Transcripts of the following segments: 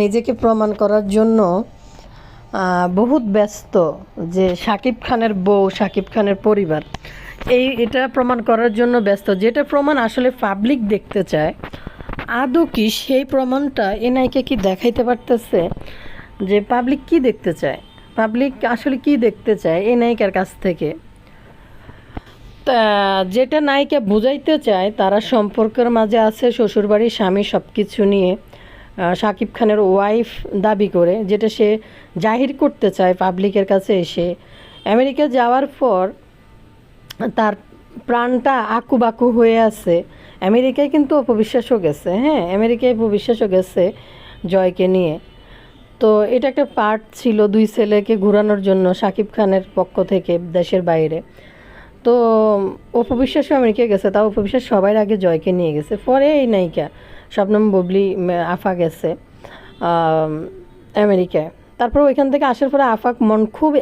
নিজেকে প্রমাণ করার জন্য বহুত ব্যস্ত যে শাকিব খানের বউ, শাকিব খানের পরিবার। এই এটা প্রমাণ করার জন্য ব্যস্ত। যেটা প্রমাণ আসলে পাবলিক দেখতে চায়, আদৌ কি সেই প্রমাণটা এ নায়িকা কি দেখাইতে পারতেছে? যে পাবলিক কি দেখতে চায়? পাবলিক আসলে কি দেখতে চায় এই নায়িকার কাছ থেকে? তা, যেটা নায়িকা বুঝাইতে চায়, তারা সম্পর্কের মাঝে আছে শ্বশুরবাড়ির স্বামী সব কিছু নিয়ে। শাকিব খানের ওয়াইফ দাবি করে, যেটা সে জাহির করতে চায় পাবলিকের কাছে এসে। আমেরিকা যাওয়ার পর তার প্রাণটা আকু আকুবাকু হয়ে আছে। আমেরিকায় কিন্তু অপবিশ্বাসও গেছে হ্যাঁ আমেরিকায় অপবিশ্বাসও গেছে জয়কে নিয়ে। তো এটা একটা পার্ট ছিল দুই ছেলেকে ঘোরানোর জন্য শাকিব খানের পক্ষ থেকে দেশের বাইরে। তো অপবিশ্বাসও আমেরিকায় গেছে, তাও অপবিশ্বাস সবার আগে জয়কে নিয়ে গেছে, পরে এই নায়িকা। শবনম বুবলি আফা গেছে আমেরিকায়। তারপর ওইখান থেকে আসার পরে আফাক মন খুব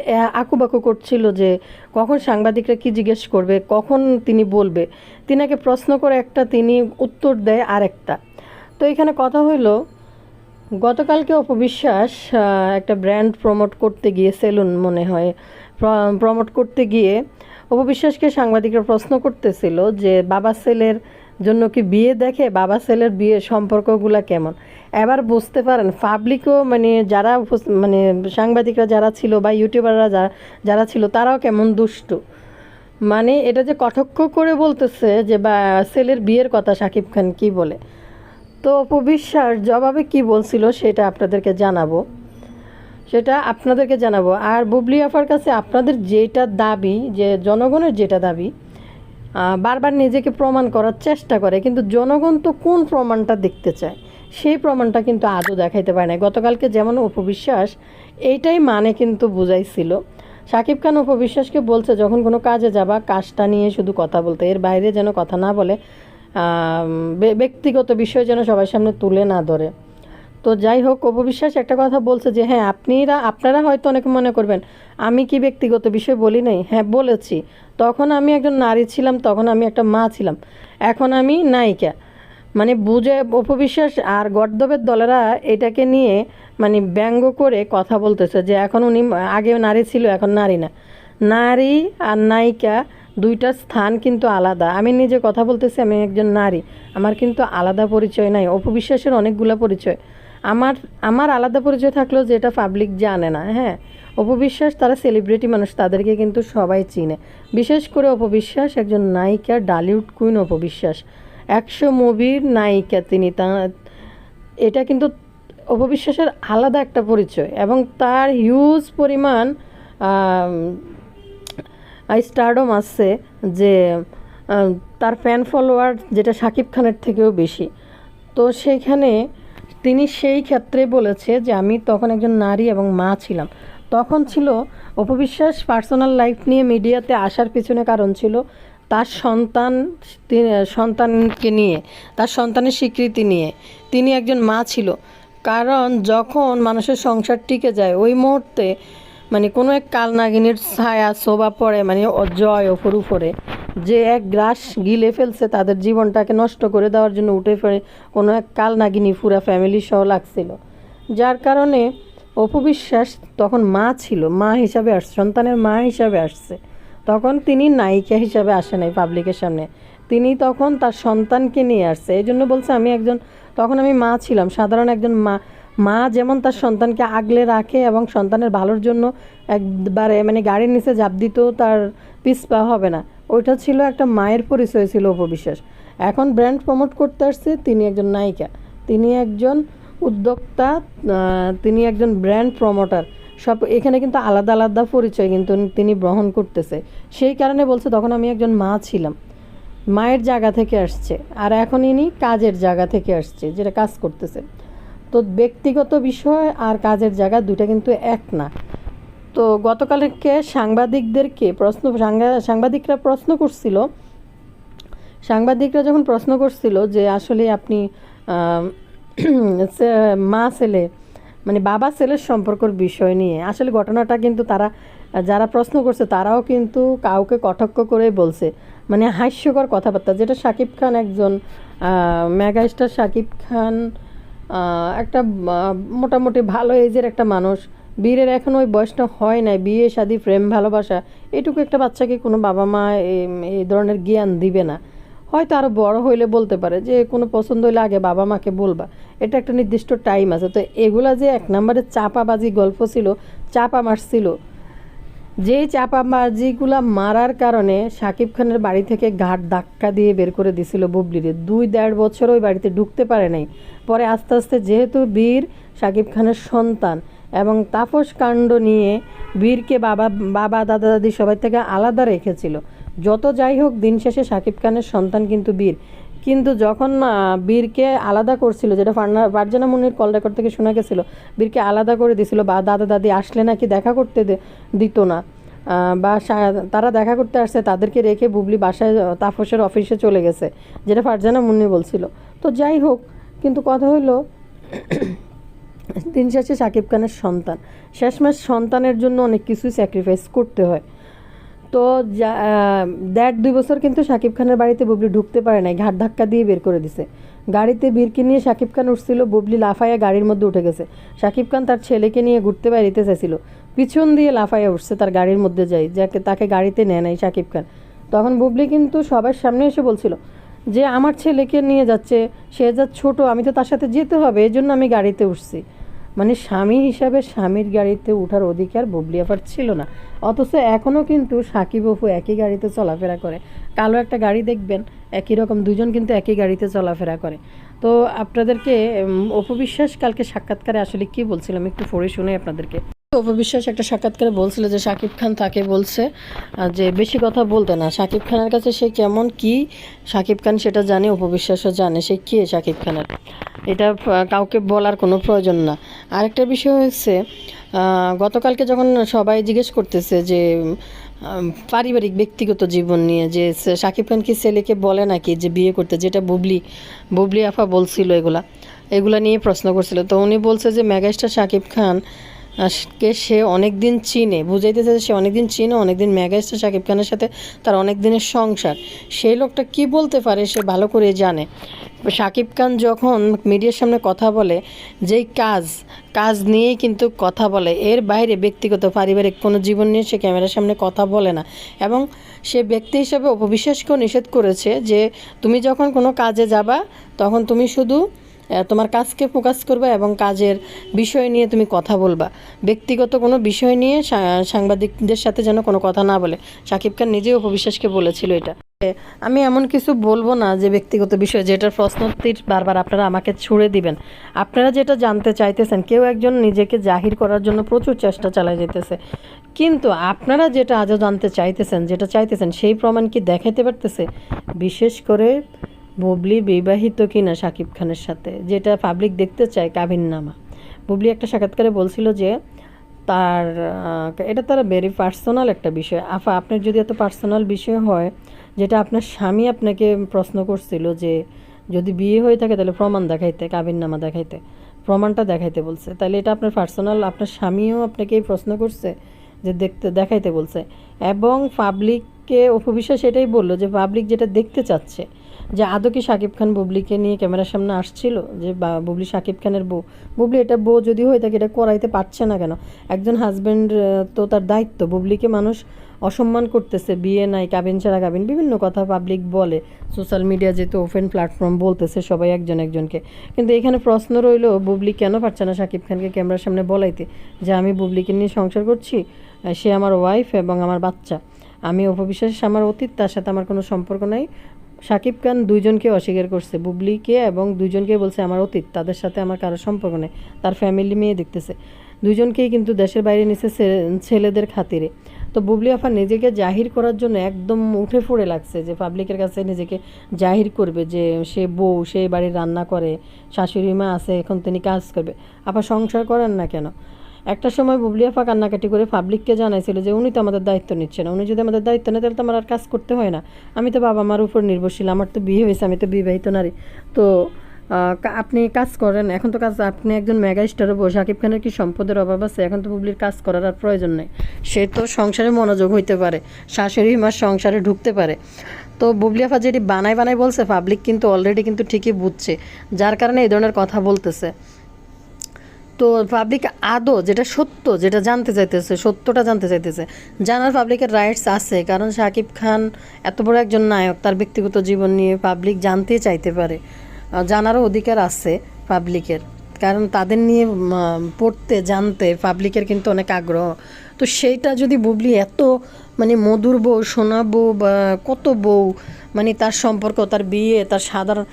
আকুবাকু করছিল যে কখন সাংবাদিকরা কি জিজ্ঞেস করবে, কখন তিনি বলবে। তিনাকে প্রশ্ন করে একটা তিনি উত্তর দেয় আরেকটা। তো এখানে কথা হইল, গতকালকে অপবিশ্বাস একটা ব্র্যান্ড প্রমোট করতে গিয়ে, সেলুন মনে হয় প্রমোট করতে গিয়ে অপবিশ্বাসকে সাংবাদিকরা প্রশ্ন করতেছিল যে বাবা ছেলের জন্য কি বিয়ে দেখে বাবা ছেলের বিয়ে সম্পর্কগুলো কেমন? এবার বুঝতে পারেন পাবলিকও মানে যারা মানে সাংবাদিকরা যারা ছিল বা ইউটিউবাররা যারা যারা ছিল তারাও কেমন দুষ্টু। মানে এটা যে কটাক্ষ করে বলতেছে যে বা ছেলের বিয়ের কথা সাকিব খান কি বলে? তো অপবিশ্বাস জবাবে কি বলছিল সেটা আপনাদেরকে জানাব। সেটা আপনাদেরকে জানাব। আর বুবলি আফার কাছে আপনাদের যেটা দাবি, যে জনগণের যেটা দাবি বারবার নিজেকে প্রমাণ করার চেষ্টা করে, কিন্তু জনগণ তো কোন প্রমাণটা দেখতে চায়? সেই প্রমাণটা কিন্তু আজও দেখাইতে পারে না গতকালকে যেমন উপবিশ্বাস, এইটাই মানে কিন্তু বুঝাইছিল। সাকিব খান উপবিশ্বাসকে বলছে, যখন কোনো কাজে যাবা, কাজটা নিয়ে শুধু কথা বলতে। এর বাইরে যেন কথা না বলে ব্যক্তিগত বিষয় যেন সবার সামনে তুলে না ধরে। তো যাই হোক অপবিশ্বাস একটা কথা বলছে যে হ্যাঁ আপনিরা, আপনারা হয়তো অনেকে মনে করবেন, আমি কি ব্যক্তিগত বিষয় বলি নাই? হ্যাঁ বলেছি। তখন আমি একজন নারী ছিলাম, তখন আমি একটা মা ছিলাম। এখন আমি নায়িকা। মানে বুঝে অপবিশ্বাস আর গর্দবের দলেরা এটাকে নিয়ে মানে ব্যঙ্গ করে কথা বলতেছে যে, এখন উনি আগে নারী ছিল, এখন নারী না। নারী আর নায়িকা দুইটা স্থান কিন্তু আলাদা। আমি নিজে কথা বলতেছি, আমি একজন নারী। আমার কিন্তু আলাদা পরিচয় নাই। অপবিশ্বাসের অনেকগুলো পরিচয়। আমার আমার আলাদা পরিচয় থাকলেও যেটা পাবলিক জানে না হ্যাঁ? অপবিশ্বাস তারা সেলিব্রিটি মানুষ, তাদেরকে কিন্তু সবাই চিনে। বিশেষ করে অপবিশ্বাস একজন নায়িকা ডালিউড কুইন অপবিশ্বাস একশো মুভির নায়িকা তিনি, তা, এটা কিন্তু অপবিশ্বাসের আলাদা একটা পরিচয় এবং তার হিউজ পরিমাণ স্টারডম আছে যে তার ফ্যান ফলোয়ার যেটা সাকিব খানের থেকেও বেশি। তো সেইখানে তিনি সেই ক্ষেত্রে বলেছে যে আমি তখন একজন নারী এবং মা ছিলাম। তখন ছিল অপবিশ্বাস পার্সোনাল লাইফ নিয়ে মিডিয়াতে আসার পিছনে কারণ ছিল তার সন্তান সন্তানকে নিয়ে, তার সন্তানের স্বীকৃতি নিয়ে। তিনি একজন মা ছিল। কারণ যখন মানুষের সংসার টিকে যায়, ওই মুহূর্তে মানে কোনো এক কালনাগিনীর ছায়া, শোভা পড়ে মানে অজয় ওপর উপরে। যে এক গ্রাস গিলে ফেলছে, তাদের জীবনটাকে নষ্ট করে দেওয়ার জন্য উঠে ফেলে কোনো এক কালনাগিনী পুরা ফ্যামিলি সহ লাগছিল। যার কারণে অপবিশ্বাস তখন মা ছিল, মা হিসাবে আসছে সন্তানের মা হিসাবে আসছে। তখন তিনি নায়িকা হিসাবে আসে নাই পাবলিকের সামনে। তিনি তখন তার সন্তানকে নিয়ে আসছে। এই জন্য বলছে, আমি একজন তখন আমি মা ছিলাম। সাধারণ একজন মা মা যেমন তার সন্তানকে আগলে রাখে এবং সন্তানের ভালোর জন্য একবারে মানে গাড়ির নিচে জাপ দিতেও তার পিছপা হবে না। ওইটা ছিল একটা মায়ের পরিচয় ছিল অপবিশ্বাস। এখন ব্র্যান্ড প্রমোট করতে আসছে, তিনি একজন নায়িকা। তিনি একজন উদ্যোক্তা তিনি একজন ব্র্যান্ড প্রমোটার সব এখানে কিন্তু আলাদা আলাদা পরিচয় কিন্তু তিনি গ্রহণ করতেছে। সেই কারণে বলছে, তখন আমি একজন মা ছিলাম। মায়ের জায়গা থেকে আসছে। আর এখন ইনি কাজের জায়গা থেকে আসছে, যেটা কাজ করতেছে। তো ব্যক্তিগত বিষয় আর কাজের জায়গা দুইটা কিন্তু এক না। তো গতকালকে সাংবাদিকদেরকে প্রশ্ন সাংবা- সাংবাদিকরা প্রশ্ন করছিল। সাংবাদিকরা যখন প্রশ্ন করছিল যে আসলে আপনি মা ছেলে মানে বাবা ছেলের সম্পর্কর বিষয় নিয়ে, আসলে ঘটনাটা কিন্তু তারা, যারা প্রশ্ন করছে তারাও কিন্তু কাউকে কটাক্ষ করে বলছে। মানে হাস্যকর কথাবার্তা, যেটা শাকিব খান একজন মেগাস্টার শাকিব খান একটা মোটামুটি ভালো এজের একটা মানুষ। বীরের এখন ওই বয়সটা হয় নাই। বিয়ে, শাদী, প্রেম, ভালোবাসা, এটুকু একটা বাচ্চাকে কোনো বাবা মা এই- ধরনের জ্ঞান দিবে না। হয়তো আরও বড় হইলে বলতে পারে যে, কোনো পছন্দ হইলে আগে বাবা মাকে বলবা। এটা একটা নির্দিষ্ট টাইম আছে। তো এগুলা যে এক নম্বরে চাপাবাজি গল্প ছিল, চাপা মারছিল যেই চাপাবাজিগুলা মারার কারণে শাকিব খানের বাড়ি থেকে ঘাট ধাক্কা দিয়ে বের করে দিছিল বুবলিরে। দুই দেড় বছর ওই বাড়িতে ঢুকতে পারে নাই। পরে আস্তে আস্তে যেহেতু বীর শাকিব খানের সন্তান এবং তাপস কাণ্ড নিয়ে বীরকে বাবা বাবা, দাদা, দাদি সবাই থেকে আলাদা রেখেছিল। যত যাই হোক, দিন শেষে শাকিব খানের সন্তান কিন্তু বীর। কিন্তু যখন বীরকে আলাদা করছিল যেটা ফারজানা মুনির কল রেকর্ড থেকে শোনা গেছিল বীরকে আলাদা করে দিছিল বা দাদা দাদি আসলে নাকি দেখা করতে দিত না বা তারা দেখা করতে আসছে তাদেরকে রেখে বুবলি বাসায় আহ, তাপসের অফিসে চলে গেছে যেটা ফারজানা মুন্নি বলছিল। তো যাই হোক কিন্তু কথা হলো দিন শেষে শাকিব খানের সন্তান। শেষমেশ সন্তানের জন্য অনেক কিছুই স্যাক্রিফাইস করতে হয়। তো দেড় দুই বছর কিন্তু শাকিব খানের বাড়িতে বুবলি ঢুকতে পারে নাই, ঘাট ধাক্কা দিয়ে বের করে দিছে। গাড়িতে বীরকে নিয়ে শাকিব খান উঠছিল, বুবলি লাফাইয়া গাড়ির মধ্যে উঠে গেছে। শাকিব খান তার ছেলেকে নিয়ে ঘুরতে বেরিতে চাইছিল। পিছন দিয়ে লাফাইয়া উঠছে তার গাড়ির মধ্যে যাই, যাকে, তাকে গাড়িতে নেয় নাই শাকিব খান। তখন বুবলি কিন্তু সবার সামনে এসে বলছিল, যে আমার ছেলেকে নিয়ে যাচ্ছে, সে যা ছোট, আমি তো তার সাথে যেতে হবে এই জন্য আমি গাড়িতে উঠছি। মানে স্বামী হিসাবে স্বামীর গাড়িতে ওঠার অধিকার বুবলি আফার ছিল না। অথচ এখনও কিন্তু সাকিব অপু একই গাড়িতে চলাফেরা করে। কালো একটা গাড়ি দেখবেন একই রকম দুজন কিন্তু একই গাড়িতে চলাফেরা করে। তো আপনাদেরকে উম, অপু বিশ্বাস কালকে সাক্ষাৎকারে আসলে কি বলছিলাম একটু পড়ে শুনে আপনাদেরকে। অপু বিশ্বাস একটা সাক্ষাৎকারে বলছিল যে সাকিব খান তাকে বলছে যে বেশি কথা বলতে না সাকিব খানের কাছে সে কেমন কি সাকিব খান সেটা জানে অপবিশ্বাসও জানে সে কে সাকিব খানের? এটা কাউকে বলার কোনো প্রয়োজন না। আরেকটা বিষয় হচ্ছে গতকালকে যখন সবাই জিজ্ঞেস করতেছে যে পারিবারিক ব্যক্তিগত জীবন নিয়ে, যে সাকিব খান কি ছেলেকে বলে নাকি যে বিয়ে করতে? যেটা বুবলি বুবলি আফা বলছিল এগুলা এগুলা নিয়ে প্রশ্ন করছিল। তো উনি বলছে যে, মেগাস্টার সাকিব খান আহ, কে সে অনেক দিন চিনে বুঝাইতেছে সে অনেক দিন চিনে অনেক দিন মেগাস্টার সাকিব খানের সাথে তার অনেক দিনের সংসার। সেই লোকটা কি বলতে পারে সে ভালো করে জানে। সাকিব খান যখন মিডিয়ার সামনে কথা বলে যেই কাজ কাজ নিয়েই কিন্তু কথা বলে এর বাইরে ব্যক্তিগত পারিবারিক কোনো জীবন নিয়ে সে ক্যামেরার সামনে কথা বলে না। এবং সে ব্যক্তি হিসেবে অপবিশ্বাসকেও নিষেধ করেছে যে তুমি যখন কোনো কাজে যাবা তখন তুমি শুধু তোমার কাজকে ফোকাস করবে এবং কাজের বিষয় নিয়ে তুমি কথা বলবা। ব্যক্তিগত কোনো বিষয় নিয়ে সাংবাদিকদের সাথে যেন কোনো কথা না বলে। সাকিব খান নিজেও অপবিশ্বাসকে বলেছিল এটা। আমি এমন কিছু বলব না যে ব্যক্তিগত বিষয়, যেটার প্রশ্নোত্তর বারবার আপনারা আমাকে ছুড়ে দিবেন। আপনারা যেটা জানতে চাইতেছেন, কেউ একজন নিজেকে জাহির করার জন্য প্রচুর চেষ্টা চালাই যেতেছে। কিন্তু আপনারা যেটা আজও জানতে চাইতেছেন, যেটা চাইতেছেন, সেই প্রমাণ কি দেখাইতে পারতেছে? বিশেষ করে বুবলি বিবাহিত কিনা সাকিব খানের সাথে, যেটা পাবলিক দেখতে চায় কাবিন নামা। বুবলি একটা সাক্ষাৎকারে বলছিল যে তার এটা তার ভেরি পার্সোনাল একটা বিষয়। আফা, আপনার যদি এত পার্সোনাল বিষয় হয়, যেটা আপনার স্বামী আপনাকে প্রশ্ন করছিল যে যদি বিয়ে হয়ে থাকে তাহলে প্রমাণ দেখাইতে, কাবিন নামা দেখাইতে, প্রমাণটা দেখাইতে বলছে। তাহলে এটা আপনার পার্সোনাল আপনার স্বামীও আপনাকে এই প্রশ্ন করছে যে দেখতে, দেখাইতে বলছে। এবং পাবলিককে অপবিশ্বাস এটাই বলল যে পাবলিক যেটা দেখতে চাচ্ছে যে আদৌ কি শাকিব খান বুবলিকে নিয়ে ক্যামেরার সামনে আসছিল? যে বুবলি শাকিব খানের বউ। বুবলি, এটা বউ যদি হয়ে থাকে, এটা করাইতে পারছে না কেন? একজন হাজব্যান্ড তো তার দায়িত্ব। বুবলিকে মানুষ অসম্মান করতেছে, বিয়ে নাই কাবিন ছাড়া কাবিন বিভিন্ন কথা পাবলিক বলে। সোশ্যাল মিডিয়া যেহেতু ওপেন প্ল্যাটফর্ম বলতেছে সবাই একজন একজনকে। কিন্তু এখানে প্রশ্ন রইল, বুবলি কেন পারছে না শাকিব খানকে ক্যামেরার সামনে বলাইতে? যে আমি বুবলিকে নিয়ে সংসার করছি, সে আমার ওয়াইফ এবং আমার বাচ্চা। আমি অপবিশ্বাস আমার অতীত, তার সাথে আমার কোনো সম্পর্ক নাই। সাকিব খান দুইজনকে অস্বীকার করছে, বুবলিকে এবং দুইজনকে বলছে আমার অতীত, তাদের সাথে আমার কারও সম্পর্ক নেই, তার ফ্যামিলি মেয়ে দেখতেছে। দুইজনকেই কিন্তু দেশের বাইরে নিচে ছেলেদের খাতিরে। তো বুবলি আফা নিজেকে জাহির করার জন্য একদম উঠে ফুড়ে লাগছে যে পাবলিকের কাছে নিজেকে জাহির করবে যে সে বউ, সে বাড়ির রান্না করে, শাশুড়ি মা আছে, এখন তিনি কাজ করবে। আপা সংসার করেন না কেন? একটা সময় বুবলি আফা কান্নাকাটি করে পাবলিককে জানাইছিল যে উনি তো আমাদের দায়িত্ব নিচ্ছে না। উনি যদি আমাদের দায়িত্ব নেয়, তাহলে তো আমার আর কাজ করতে হয় না। আমি তো বাবা মার উপর নির্ভরশীল, আমার তো বিয়ে হয়েছে, আমি তো বিবাহিত নারী। তো আপনি কাজ করেন, এখন তো কাজ, আপনি একজন মেগা স্টারও বসে শাকিব খানের কি সম্পদের অভাব আছে? এখন তো বুবলির কাজ করার আর প্রয়োজন নেই। সে তো সংসারে মনোযোগ হইতে পারে, শাশুড়ি মার সংসারে ঢুকতে পারে। তো বুবলিয়াফা যেটি বানায় বানায় বলছে পাবলিক কিন্তু অলরেডি কিন্তু ঠিকই বুঝছে, যার কারণে এই ধরনের কথা বলতেছে। তো পাবলিক আদৌ যেটা সত্য, যেটা জানতে চাইতেছে, সত্যটা জানতে চাইতেছে, জানার পাবলিকের রাইটস আছে। কারণ শাকিব খান এত বড় একজন নায়ক, তার ব্যক্তিগত জীবন নিয়ে পাবলিক জানতে চাইতে পারে। জানারও অধিকার আছে পাবলিকের কারণ তাদের নিয়ে পড়তে, জানতে পাবলিকের কিন্তু অনেক আগ্রহ। তো সেইটা যদি বুবলি এত মানে মধুর বউ, সোনা বউ বা কত বউ মানে তার সম্পর্ক, তার বিয়ে, তার সাধারণ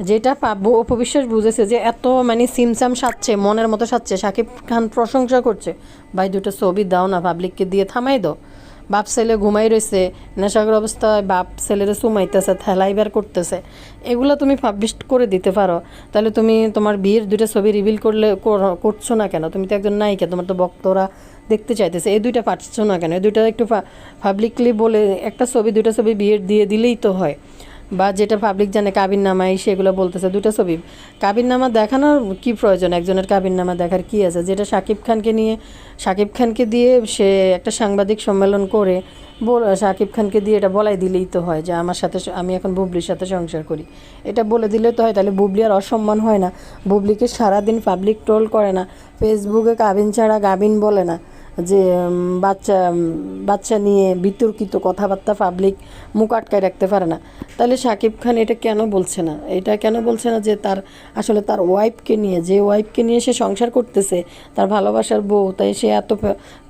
যেটা পাবো অপবিশ্বাস বুঝেছে যে এত মানে সিমসাম সাজছে, মনের মতো সাজছে। সাকিব খান প্রশংসা করছে, ভাই, দুটো ছবি দাও না পাবলিককে দিয়ে থামাই দাও। বাপ ছেলে ঘুমাই রয়েছে নেশাগর অবস্থায় বাপ ছেলেরে সুমাইতেছে থেলাই বের করতেছে। এগুলো তুমি পাবলিশ করে দিতে পারো। তাহলে তুমি তোমার বিয়ের দুইটা ছবি রিভিল করলে, কর- করছ না কেন? তুমি তো একজন নায়িকা, তোমার তো বক্তরা দেখতে চাইতেছে। এই দুইটা পারছ না কেন? এই দুইটা একটু পাবলিকলি বলে একটা ছবি, দুইটা ছবি বিয়ের দিয়ে দিলেই তো হয়। বা যেটা পাবলিক জানে কাবিন নামাই সেগুলো বলতেছে, দুটো ছবি। কাবিন নামা দেখানোর কি প্রয়োজন? একজনের কাবিন নামা দেখার কি আছে? যেটা শাকিব খানকে নিয়ে শাকিব খানকে দিয়ে সে একটা সাংবাদিক সম্মেলন করে বল শাকিব খানকে দিয়ে এটা বলাই দিলেই তো হয় যে আমার সাথে আমি এখন বুবলির সাথে সংসার করি। এটা বলে দিলে তো হয়, তাহলে বুবলি আর অসম্মান হয় না। বুবলিকে সারাদিন পাবলিক ট্রোল করে না। ফেসবুকে কাবিন ছাড়া গাবিন বলে না। যে বাচ্চা বাচ্চা নিয়ে বিতর্কিত কথাবার্তা পাবলিক মুখ আটকায় রাখতে পারে না। তাহলে শাকিব খান এটা কেন বলছে না? এটা কেন বলছে না যে তার, আসলে তার ওয়াইফকে নিয়ে, যে ওয়াইফকে নিয়ে সে সংসার করতেছে, তার ভালোবাসার বউ, তাই সে এত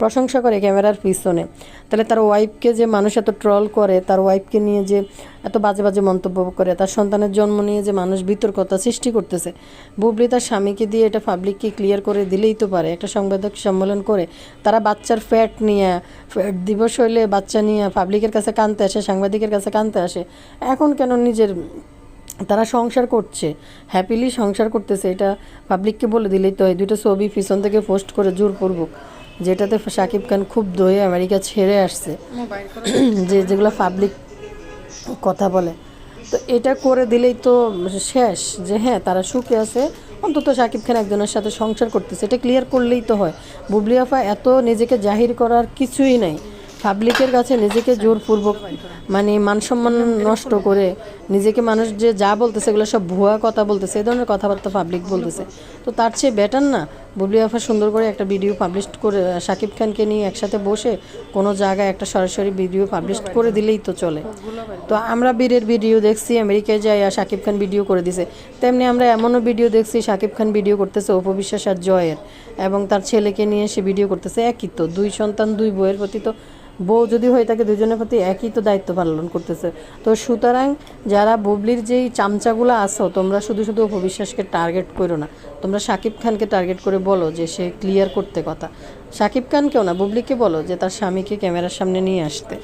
প্রশংসা করে ক্যামেরার পিছনে। তাহলে তার ওয়াইফকে যে মানুষ এত ট্রল করে, তার ওয়াইফকে নিয়ে যে এত বাজে বাজে মন্তব্য করে, তার সন্তানের জন্ম নিয়ে যে মানুষ বিতর্কতা সৃষ্টি করতেছে, বুবলি তার স্বামীকে দিয়ে এটা পাবলিককে ক্লিয়ার করে দিলেই তো পারে। একটা সংবাদক সম্মেলন করে তারা বাচ্চার ফ্যাট নিয়ে ফ্যাট দিবস হইলে বাচ্চা নিয়ে পাবলিকের কাছে কানতে আসে সাংবাদিকের কাছে কানতে আসে। এখন কেন নিজের তারা সংসার করছে হ্যাপিলি সংসার করতেছে এটা পাবলিককে বলে দিলেই তো হয়। দুটো ছবি পিছন থেকে পোস্ট করে জোর জোরপূর্বক যেটাতে শাকিব খান খুব দয়ে আমেরিকা ছেড়ে আসছে। যে যেগুলো পাবলিক কথা বলে। তো এটা করে দিলেই তো শেষ যে হ্যাঁ তারা সুখে আছে অন্তত শাকিব খান একজনের সাথে সংসার করতেছে, এটা ক্লিয়ার করলেই তো হয়। বুবলি আফা এত নিজেকে জাহির করার কিছুই নাই। পাবলিকের কাছে নিজেকে জোরপূর্বক মানে মানসম্মান নষ্ট করে, নিজেকে মানুষ যে যা বলতেছে এগুলো সব ভুয়া কথা বলতেছে, এই ধরনের কথাবার্তা পাবলিক বলতেছে। তো তার চেয়ে বেটার না? বুবলি আফা সুন্দর করে একটা ভিডিও পাবলিশ করে শাকিব খানকে নিয়ে একসাথে বসে কোনো জায়গায় একটা সরাসরি ভিডিও পাবলিশ করে দিলেই তো চলে। তো আমরা বীরের ভিডিও দেখছি, আমেরিকায় যাই আর শাকিব খান ভিডিও করে দিছে। তেমনি আমরা এমনও ভিডিও দেখছি শাকিব খান ভিডিও করতেছে অপবিশ্বাস আর জয়ের এবং তার ছেলেকে নিয়ে সে ভিডিও করতেছে একই তো, দুই সন্তান, দুই বইয়ের প্রতি তো বউ যদি হয়ে থাকে দুজনের প্রতি একই তো দায়িত্ব পালন করতেছে। তো সুতরাং যারা বুবলির যেই চামচাগুলো আসো তোমরা শুধু শুধু অপবিশ্বাসকে টার্গেট করো না, তোমরা শাকিব খানকে টার্গেট করে বলো যে সে ক্লিয়ার করতে কথা। শাকিব খানকেও না, বুবলিকে বলো যে তার স্বামীকে ক্যামেরার সামনে নিয়ে আসতে।